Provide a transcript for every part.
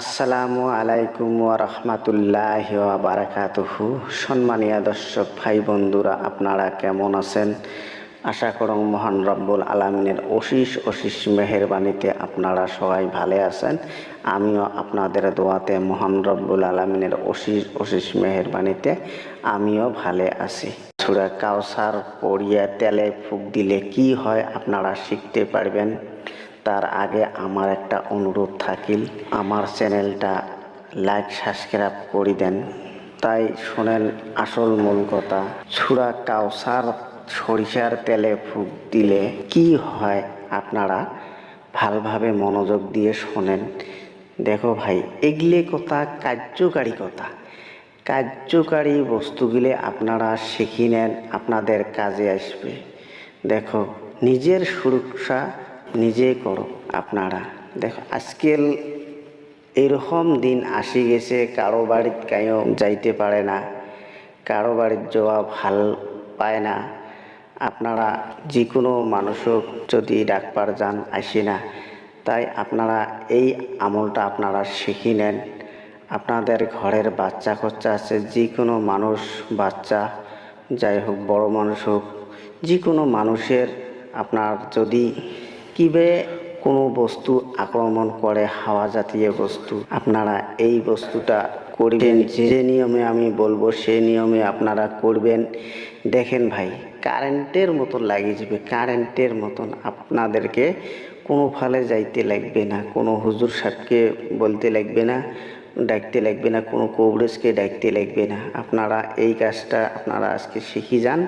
আসসালামু আলাইকুম রহমতুল্লাহ বারাকাতুহু সম্মানীয় দর্শক, ভাই বন্ধুরা, আপনারা কেমন আছেন? আশা করং মহান রব্বুল আলমিনের অশিস অশিস মেহরবানিতে আপনারা সবাই ভালো আছেন। আমিও আপনাদের দোয়াতে মহান রব্বুল আলমিনের অশিস অশিস মেহরবানিতে আমিও ভালো আছি। সুরা কাউসার পড়িয়ে তেলে ফুক দিলে কি হয় আপনারা শিখতে পারবেন। তার আগে আমার একটা অনুরোধ থাকিল, আমার চ্যানেলটা লাইক, সাবস্ক্রাইব করে দেন। তাই শোনেন আসল মূল কথা ছুরা কাউসার সরিষার তেলে ফুক দিলে কি হয় আপনারা ভালোভাবে মনোযোগ দিয়ে শোনেন। দেখো ভাই, এগলে কথা, কার্যকারী কথা। কার্যকারী বস্তুগুলি আপনারা শিখি নেন, আপনাদের কাজে আসবে। দেখো, নিজের সুরক্ষা নিজে করো, আপনারা। দেখো আজকাল এরকম দিন আসি গেছে, কারও বাড়িত কাইও যাইতে পারে না, কারও বাড়ির যাওয়া ভালো পায় না। আপনারা যে কোনো মানুষক যদি ডাকবার যান, আসি না, তাই আপনারা এই আমলটা আপনারা শিখি নেন। আপনাদের ঘরের বাচ্চা খচ্চা আছে যে কোনো মানুষ, বাচ্চা, যাই হোক, বড় মানুষ হোক যে কোনো মানুষের আপনার যদি কিবে কোনো বস্তু আক্রমণ করে হাওয়া জাতীয় বস্তু? আপনারা এই বস্তুটা করবেন, যে নিয়মে আমি বলব সেই নিয়মে আপনারা করবেন। দেখেন ভাই, কারেন্টের মতন লাগিয়ে যাবে কারেন্টের মতন আপনাদেরকে কোনো ফালে যাইতে লাগবে না, কোনো হুজুর সাহেবকে বলতে লাগবে না, ডাকতে লাগবে না, কোনো কৌরেজকে ডাকতে লাগবে না। আপনারা এই কাজটা আপনারা আজকে শিখে যান,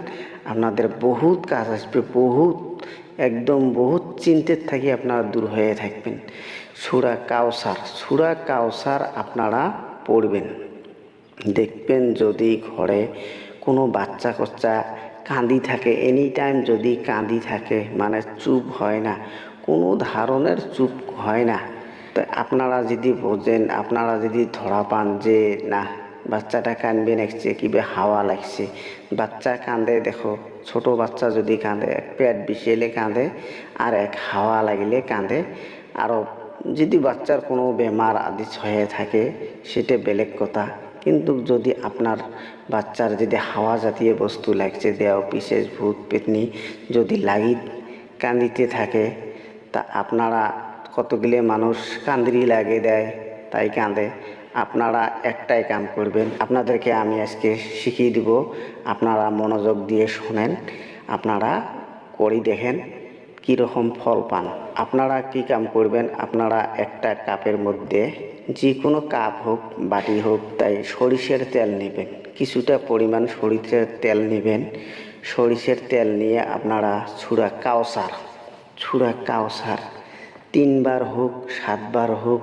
আপনাদের বহুত কাজ আসবে, বহুত একদম বহুত চিন্তের থাকি আপনারা দূর হয়ে থাকবেন। সুরা কাউসার সুরা কাউসার আপনারা পড়বেন। দেখবেন যদি ঘরে কোনো বাচ্চা কচ্চা কাঁদি থাকে এনি টাইম যদি কাঁদি থাকে মানে চুপ হয় না, কোনো ধরনের চুপ হয় না, তো আপনারা যদি বোঝেন, আপনারা যদি ধরা পান যে, না বাচ্চাটা কানবে লাগছে কিবে হাওয়া লাগছে। বাচ্চা কাঁদে দেখো, ছোট বাচ্চা যদি কাঁদে এক পেট বিষেলে কাঁদে আর এক হাওয়া লাগিলে কাঁদে আরও যদি বাচ্চার কোনো বেমার আদি হয়ে থাকে, সেটা বেলেগ কথা। কিন্তু যদি আপনার বাচ্চার যদি হাওয়া জাতীয় বস্তু লাগছে দেও বিশেষ ভূত, পেতনি যদি লাগি কান্দিতে থাকে, তা আপনারা কতগুলি মানুষ কান্দিরি লাগে দেয়, তাই কাঁদে আপনারা একটাই কাম করবেন। আপনাদেরকে আমি আজকে শিখিয়ে দিব। আপনারা মনোযোগ দিয়ে শোনেন। আপনারা করি দেখেন কীরকম ফল পান। আপনারা কি কাম করবেন? আপনারা একটা কাপের মধ্যে যে কোনো কাপ হোক, বাটি হোক, তাই সরিষের তেল নেবেন। কিছুটা পরিমাণ সরিষের তেল নেবেন। সরিষের তেল নিয়ে আপনারা ছুরা কাউসার ছুরা কাউসার তিনবার হোক, সাতবার হোক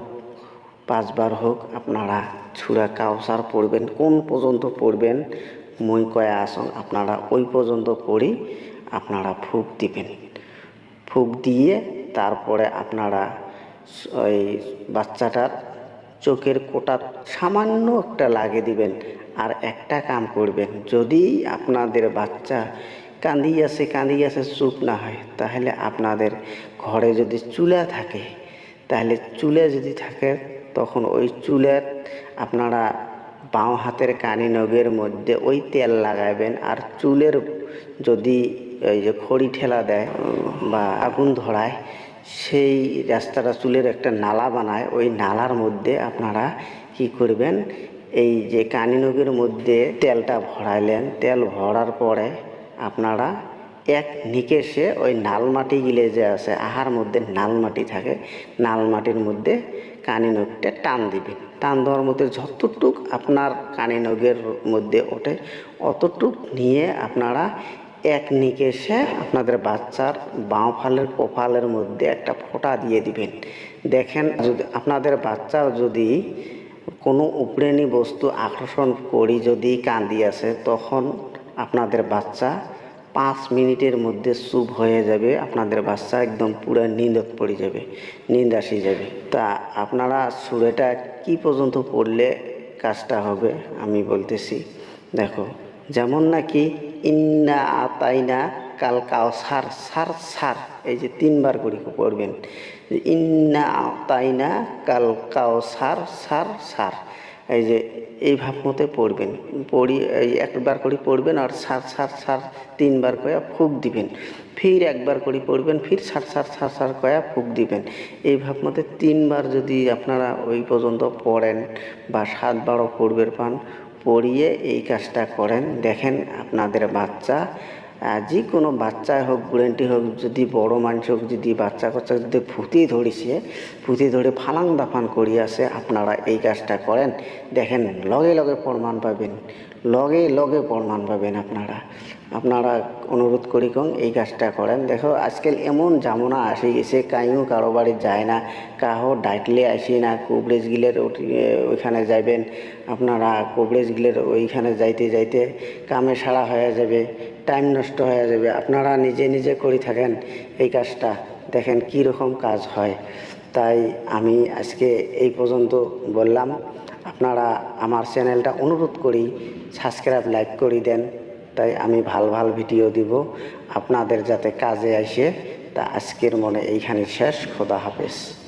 পাঁচবার হোক আপনারা ছুরা কাউসার পড়বেন, কোন পর্যন্ত পড়বেন, মই কয়া আসন আপনারা ওই পর্যন্ত পড়ি আপনারা ফুক দিবেন। ফুক দিয়ে তারপরে আপনারা ওই বাচ্চাটার চোখের কোটা সামান্য একটা লাগে দিবেন আর একটা কাম করবেন, যদি আপনাদের বাচ্চা কান্দি আছে কান্দি আছে চুপ না হয়, তাহলে আপনাদের ঘরে যদি চুলা থাকে তাহলে চুলে যদি থাকে, তখন ওই চুলের আপনারা বাঁ হাতের কানি নগের মধ্যে ওই তেল লাগাবেন আর চুলের যদি ওই যে খড়ি ঠেলা দেয় বা আগুন ধরায়, সেই রাস্তাটা চুলের একটা নালা বানায়। ওই নালার মধ্যে আপনারা কি করবেন, এই যে কানিনগের মধ্যে তেলটা ভরাইলেন। তেল ভরার পরে আপনারা এক নিকেশে ওই নাল মাটি গিলে যে আছে, আহার মধ্যে নাল মাটি থাকে নাল মাটির মধ্যে কানি নখটা টান দিবেন। টান দেওয়ার মধ্যে যতটুক আপনার কানি নখের মধ্যে ওঠে, অতটুক নিয়ে আপনারা এক নিকেশে আপনাদের বাচ্চার বাঁ ফালের কপালের মধ্যে একটা ফোঁটা দিয়ে দিবেন। দেখেন, যদি আপনাদের বাচ্চার যদি কোনো উপরেনি বস্তু আকর্ষণ করি যদি কান্দি আসে, তখন আপনাদের বাচ্চা পাঁচ মিনিটের মধ্যে চুপ হয়ে যাবে, আপনাদের বাচ্চা একদম পুরো নিন্দত পড়ে যাবে, নিন্দ আসি যাবে। তা আপনারা সুরেটা কি পর্যন্ত পড়লে কাজটা হবে আমি বলতেছি, দেখো, যেমন নাকি ইন্না আতাইনা কাল কাও সার সার সার, এই যে তিনবার করে পড়বেন ইন্না তাইনা কাল কাও সার সার সার। এই যে এই ভাব মতে পড়বেন, পড়ি, এই একবার করে পড়বেন আর সার সার সার তিনবার কয়া ফুক দিবেন। ফির একবার করে পড়বেন, ফির সার সার সার সার কয়া ফুক দিবেন। এই ভাব মতে তিনবার যদি আপনারা ওই পর্যন্ত পড়েন বা সাত বারো পড়বের পান, পড়িয়ে এই কাজটা করেন। দেখেন আপনাদের বাচ্চা যে কোনো বাচ্চা হোক গুরেন্টি হোক, যদি বড় মানুষ হোক, যদি বাচ্চা কাচ্চা যদি ফুতি ধরিছে ফুতি ধরে ফালাং দাফান করি আছে আপনারা এই কাজটা করেন। দেখেন, লগে লগে প্রমাণ পাবেন। লগে লগে প্রমাণ পাবেন আপনারা। আপনারা অনুরোধ করি কম এই কাজটা করেন। দেখো, আজকাল এমন জামনা আসে গেছে, কাইও কারও বাড়ি যায় না, কাহো ডাইটলে আসি না, কুবরেজ গিলের ওইখানে যাইবেন। আপনারা কুবরেজ গিলের ওইখানে যাইতে যাইতে কামে সারা হয়ে যাবে। টাইম নষ্ট হয়ে যাবে। আপনারা নিজে নিজে করে থাকেন এই কাজটা। দেখেন কী রকম কাজ হয়। তাই আমি আজকে এই পর্যন্ত বললাম, আপনারা আমার চ্যানেলটা অনুরোধ করি সাবস্ক্রাইব লাইক করে দেন। তাই আমি ভালো ভালো ভিডিও দিব। আপনাদের যাতে কাজে আসে, তা আজকের মনে এইখানে শেষ। খোদা হাফেজ।